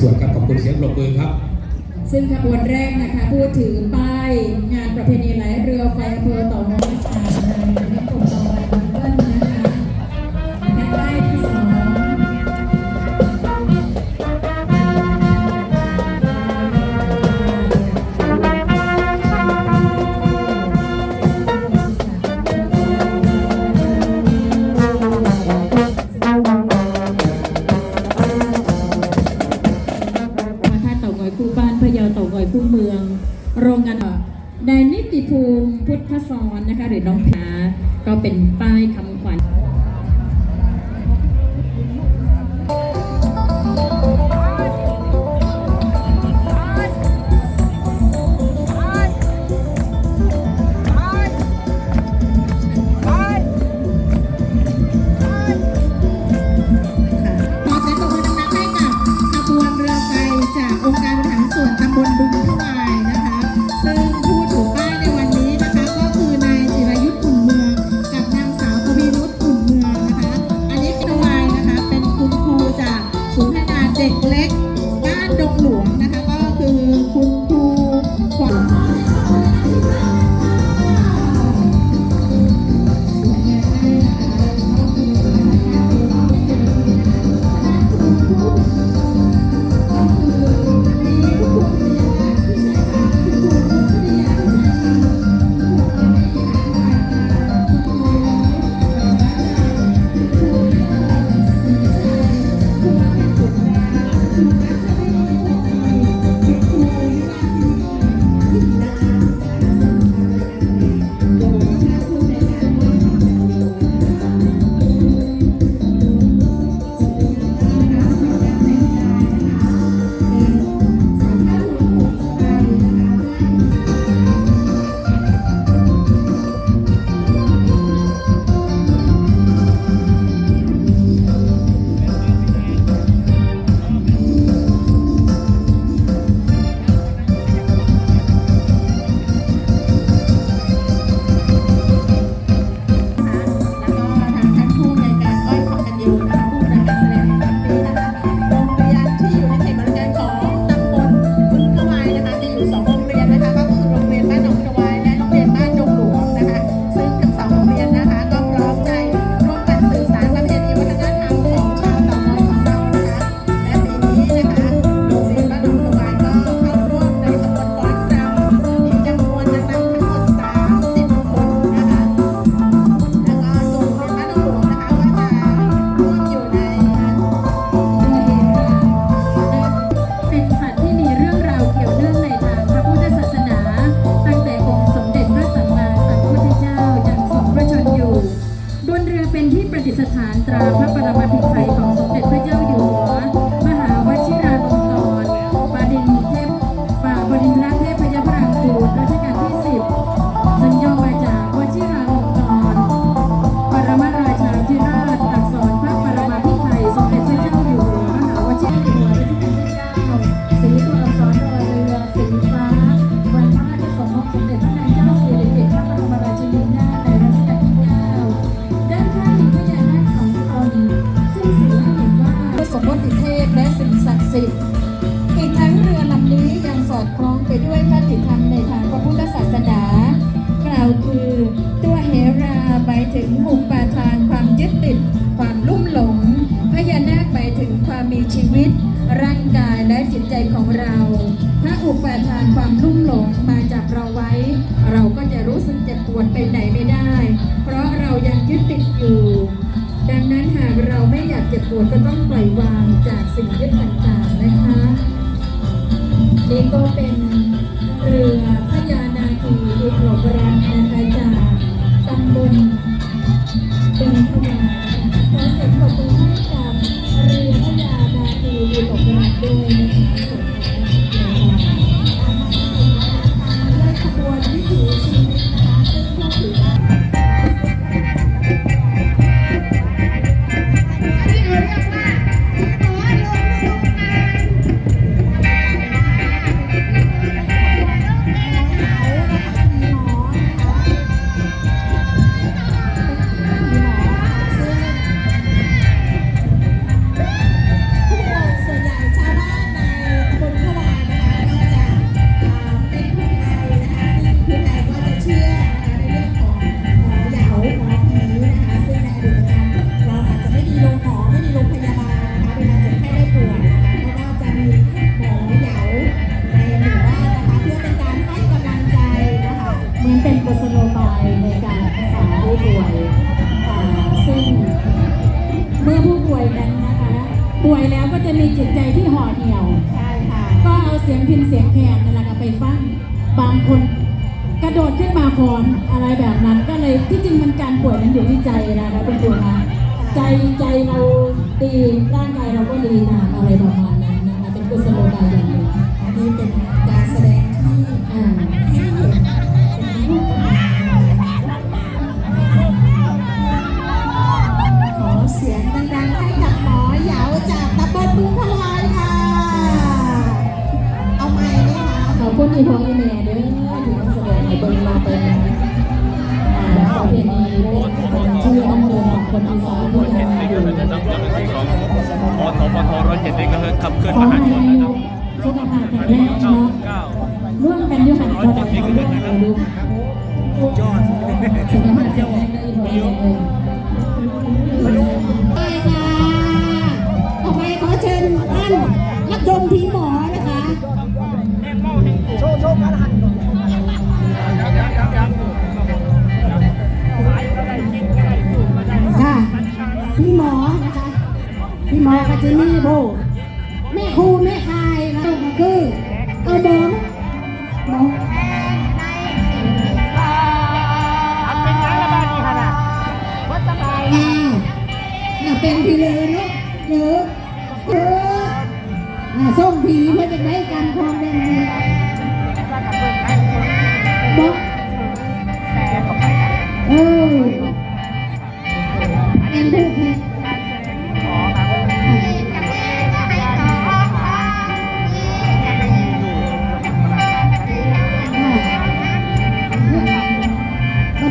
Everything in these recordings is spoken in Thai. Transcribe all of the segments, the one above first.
สวยๆครับขอบคุณเสียงปรบมือครับซึ่งขบวนแรกนะคะพูดถือป้ายงานประเพณีไหลเรือไฟอำเภอต่อมง ดิษฐานตราพระปรมาภิไธยของสมเด็จพระเจ้าอยู่หัว มหาวชิราลงกรณ์ปาดินเทพปาบดินทรเทพยพรางกูลรัชกาลที่สิบซึ่งย่อมาจากวชิราลงกรณ์ปรมาราชาธิราชอักษรพระปรมาภิไธยสมเด็จพระเจ้าอยู่หัวมหาวชิรา ของเรา ถ้าอุปาทานความรุ่มหลงมาจับเราไว้ เราก็จะรู้สึกเจ็บปวดไปไหนไม่ได้ เพราะเรายังยึดติดอยู่ ดังนั้นหากเราไม่อยากเจ็บปวดก็ต้องปล่อยวางจากสิ่งยึดต่างๆนะคะ นี่ก็เป็นเรือพญานาคีอกหลบแรักนะคะจากตำบลดงขวา Thank you. กระโดดขึ้นมาฟอนอะไรแบบนั้น ก็เลยที่จริงมันการป่วยมันอยู่ที่ใจนะคะคุณครูนะใจใจเราดีร่างกายเราก็ดีนะอะไรประมาณนั้นนะคะเป็นกุศโลบายอย่างหนึ่งอันนี้เป็นการแสดงที่อ่าให้เห็นเป็นรูปธรรมขอเสียงดังๆให้กับหมอเหยาวจากตำบลบึงพลายค่ะ เอาไม้ไหมคะขอบคุณอีพออีแม่เด้อที่ องก็คือขับเคลื่อนมหาห้ชนอานะครับสุขภาพแข็งแรงเนาะร่วมกันอยู่หันพอได้ร่วมกันลูกยอดสุขภาพแข็งแรงได้อีกเลยไปค่ะต่อไปขอเชิญท่านรับชมทีหมอนะคะค่ะพี่หมอนะคะพี่หมอกัจจินี่โบ ม่ครูแม่คายนะก็คือเอาหมอหมออ่าอ่าเป็นพี่เลยเนาะหรือะเนอะส่งผีเพื่อจะได้กันความแดง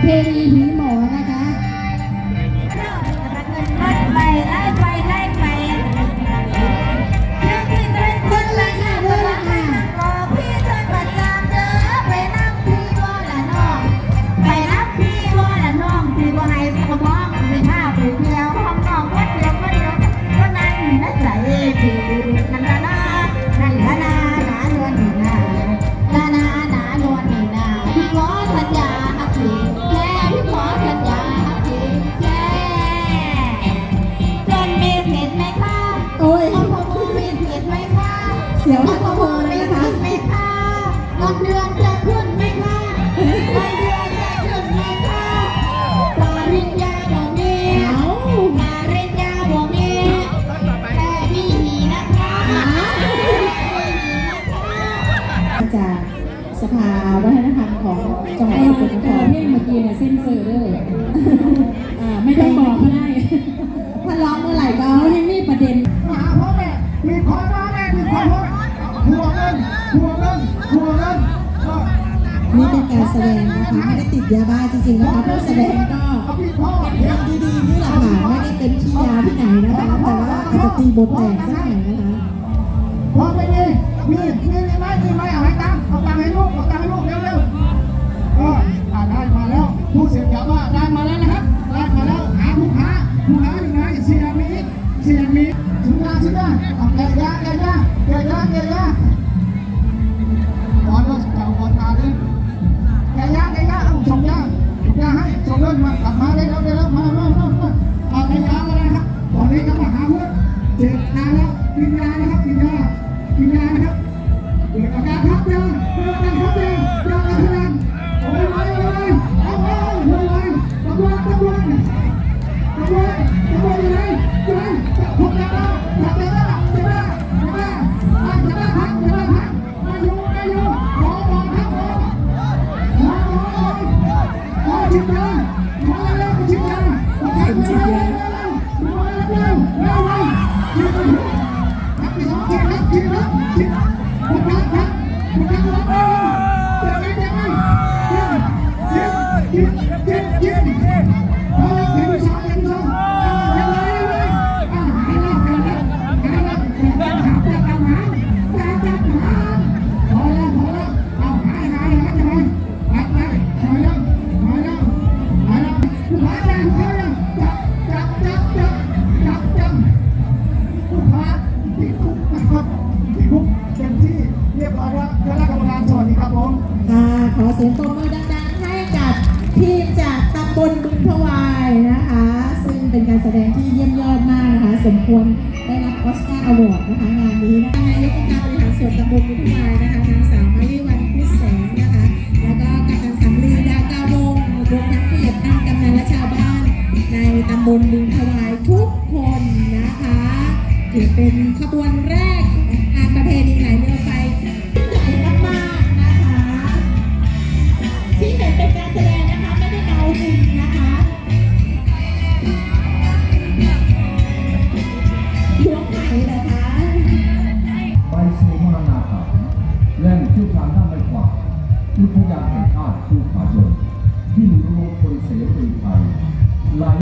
ป เงินเดือนจะขึ้นไหมคะเงินเดือนจะขึ้นไหมคะปริญญาบ่มีเอาปริญญาบ่มีแต่มีหีนะคะมีหีนะคะจากสภาวัฒนธรรมของจังหวัดสกลนครเพลงเมื่อกี้เนี่ยเส้นเซอร์เด้ออ่าไม่ต้องบอกก็ได้ถ้าร้องเมื่อไหร่ก็เขายังมีประเด็นมาพ่อแม่มีพ่อมแม่มีพ่อพ่อหัวเงินหัวเงินหัวเงิน ดงนะคะไม่ได้ติดยาบ้าจริงๆนะคะผู้แสดงก็เอาพี่พ่อเพลงดีๆนี่แหละค่ะไม่ได้เป็นขี้ยาที่ไหนนะคะ แต่ว่าอาจจะตีบทแตกสักหน่อยนะคะพอไปนี่มีมีมีไหมมีไหมเอาให้ตังเอาตังให้ลูกเอาตังให้ลูกเร็วๆก็อ่าได้มาแล้วผู้เสพยาบ้าได้มาแล้วนะครับได้มาแล้วหาผู้ค้าผู้ค้าอยู่ไหนเสียมีเสียมีถึงยาถึงยาเอาแกยาแกยาแกยาแกยา ตำรวจตำรวจอยู่ไหนอยู่ไหนพบแล้วจับแล้ การแสดงที่เยี่ยมยอดมากนะคะสการ์อวอร์ดนะคะงานนี้นะคะนายกำบลมุทวายนะคะนางสาวมาริวันพุทธแสงนะคะ แล้วก็กำนันสำลีดากาวงรวมทั้งผู้ใหญ่บ้านกำนันและชาวบ้าน ในตำบลบุญถวายทุกคนนะคะถือเป็นขบวนแรกองงานประเพณีไหลเรือไฟ